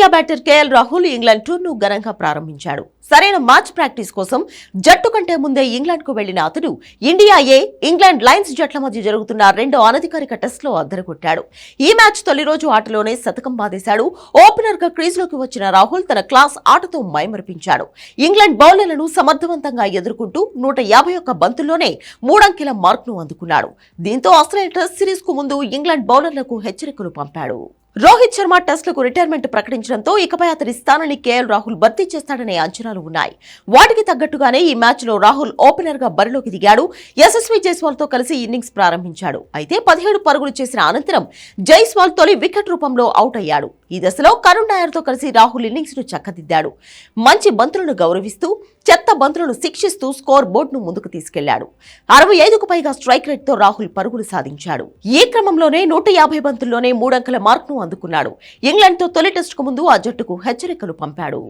Team India batter KL Rahul England టూర్ను ఘనంగా ప్రారంభించాడు. సరైన మ్యాచ్ ప్రాక్టీస్ కోసం జట్టు కంటే ముందే ఇంగ్లాండ్కు వెళ్ళిన అతడు ఇండియా ఏ ఇంగ్లాండ్ లయన్స్ జట్ల మధ్య జరుగుతున్న రెండో అనధికారిక టెస్ట్లో అద్దరగొట్టాడు. ఈ మ్యాచ్ తొలి రోజు ఆటలోనే శతకం బాధేశాడు ఓపెనర్గా వచ్చిన రాహుల్ తన క్లాస్ ఆటతో మైమరిపించాడు. ఇంగ్లాండ్ బౌలర్లను సమర్థవంతంగా ఎదుర్కొంటూ నూట యాభై ఒక్క బంతుల్లోనే మూడంకెల మార్క్ను అందుకున్నాడు. దీంతో ఆస్ట్రేలియా టెస్ట్ సిరీస్కు ముందు ఇంగ్లాండ్ బౌలర్లకు హెచ్చరికలు పంపాడు. రోహిత్ శర్మ టెస్టులకు రిటైర్మెంట్ ప్రకటించడంతో ఇకపై అతని స్థానాన్ని కేఎల్ రాహుల్ భర్తీ చేస్తాడనే అంచనాలు ఉన్నాయి. వాటికి తగ్గట్టుగానే ఈ మ్యాచ్లో రాహుల్ ఓపెనర్గా బరిలోకి దిగాడు. యశస్వి జైస్వాల్తో కలిసి ఇన్నింగ్స్ ప్రారంభించాడు. అయితే పదిహేడు పరుగులు చేసిన అనంతరం జైస్వాల్ తొలి వికెట్ రూపంలో అవుట్ అయ్యాడు. ఈ దశలో కరుణ్ నాయర్తో కలిసి రాహుల్ ఇన్నింగ్స్ను చక్కదిద్దాడు. మంచి బంతులను గౌరవిస్తూ చెత్త బంతులను శిక్షిస్తూ స్కోర్ బోర్డును ముందుకు తీసుకెళ్ళాడు. అరవై ఐదుకు పైగా స్ట్రైక్ రేట్తో రాహుల్ పరుగులు సాధించాడు. ఈ క్రమంలోనే నూట యాభై బంతుల్లోనే మూడంకెల మార్క్ను అందుకున్నాడు. ఇంగ్లాండ్తో తొలి టెస్టుకు ముందు ఆ జట్టుకు హెచ్చరికలు పంపాడు.